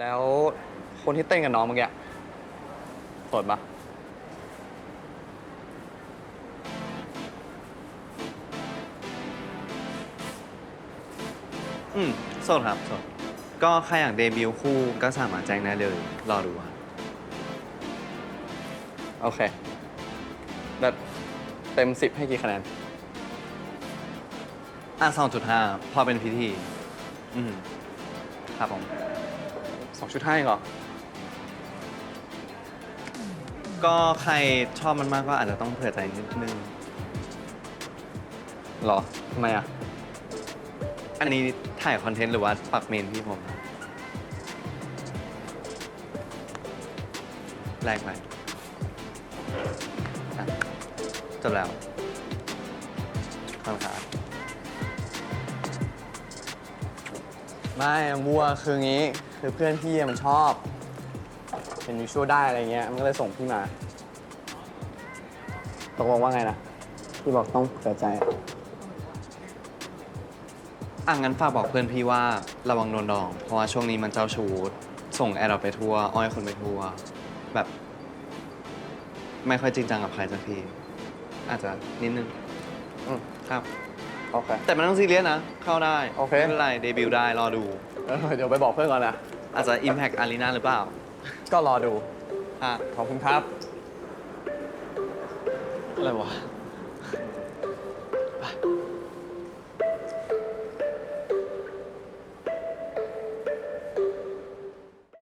แล้วคนที่เต้นกับน้องเมื่อกี้โสดปะอืมโสดครับโสดก็ใครอยากเดบิวต์คู่ก็สามารถแจ้งได้เลย รอดูครับโอเคแบบเต็มสิบให้กี่คะแนน อะสองจุดห้าพอเป็นพิธี อืมครับผม สองจุดให้เหรอ ก็ใครชอบมันมากก็อาจจะต้องเผื่อใจนิดนึงหรอทำไมอะ อันนี้ถ่ายคอนเทนต์หรือว่าปักเมนที่ผม แรงไปอะจบแล้วขอบคุณครับ ไม่บัวคืองี้ คือเพื่อนพี่อะมันชอบเห็นอยู่ช่วยได้อะไรเงี้ย มันก็เลยส่งพี่มาตกลงว่าไงนะ พี่บอกต้องเผื่อใจอะงั้นฝากบอกเพื่อนพี่ว่าระวังโดนดอง เพราะว่าช่วงนี้มันเจ้าชู้ส่งแอร์เราไปทัวร์อ้อยคนไปทัวร์แบบ ไม่ค่อยจริงจังกับใครสักที อาจจะนิดนึง อืมครับ โอเค แต่ไม่ต้องซีเรียสนะ เข้าได้โอเค ไม่เป็นไรเดบิวต์ได้รอดู เออเดี๋ยวไปบอกเพื่อนก่อนนะ อาจจะ Impact Arena หรือเปล่าก็รอดู อะขอบคุณครับ อะไรวะ